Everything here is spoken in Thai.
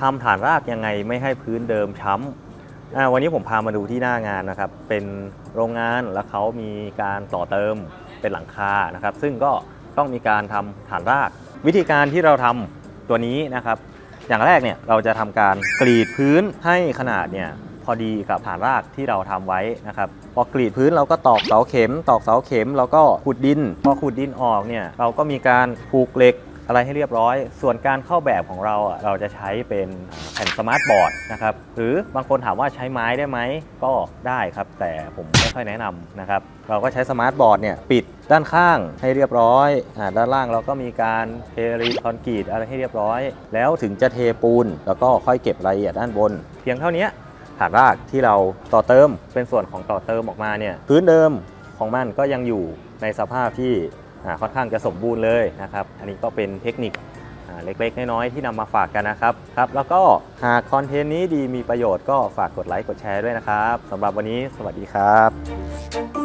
ทำฐานรากยังไงไม่ให้พื้นเดิมช้ำอ่าวันนี้ผมพามาดูที่หน้างานนะครับ เป็นโรงงานแล้วเขามีการต่อเติมเป็นหลังคานะครับ ซึ่งก็ต้องมีการทำฐานราก วิธีการที่เราทำตัวนี้นะครับ อย่างแรกเนี่ยเราจะทำการกรีดพื้นให้ขนาดเนี่ยพอดีกับฐานรากที่เราทำไว้นะครับ พอกรีดพื้นเราก็ตอกเสาเข็ม ตอกเสาเข็ม แล้วก็ขุดดิน พอขุดดินออกเนี่ยเราก็มีการผูกเหล็ก อะไรให้เรียบร้อย ส่วนการเข้าแบบของเราอะเราจะใช้เป็นแผ่นสมาร์ทบอร์ดนะครับ หรือบางคนถามว่าใช้ไม้ได้ไหม ก็ได้ครับ แต่ผมไม่ค่อยแนะนำนะครับ เราก็ใช้สมาร์ทบอร์ดเนี่ยปิดด้านข้างให้เรียบร้อยอด้านล่างเราก็มีการเทรีคอนกรีตอะไรให้เรียบร้อย แล้วถึงจะเทปูน แล้วก็ค่อยเก็บรายละเอียดด้านบน เพียงเท่านี้ฐานรากที่เราต่อเติมเป็นส่วนของต่อเติมออกมาเนี่ยพื้นเดิมของมันก็ยังอยู่ในสภาพที่ ค่อนข้างจะสมบูรณ์เลยนะครับ อันนี้ก็เป็นเทคนิคเล็กๆ น้อยๆที่นำมาฝากกันนะครับครับ แล้วก็หากคอนเทนต์นี้ดีมีประโยชน์ก็ฝากกดไลค์กดแชร์ด้วยนะครับสำหรับวันนี้สวัสดีครับ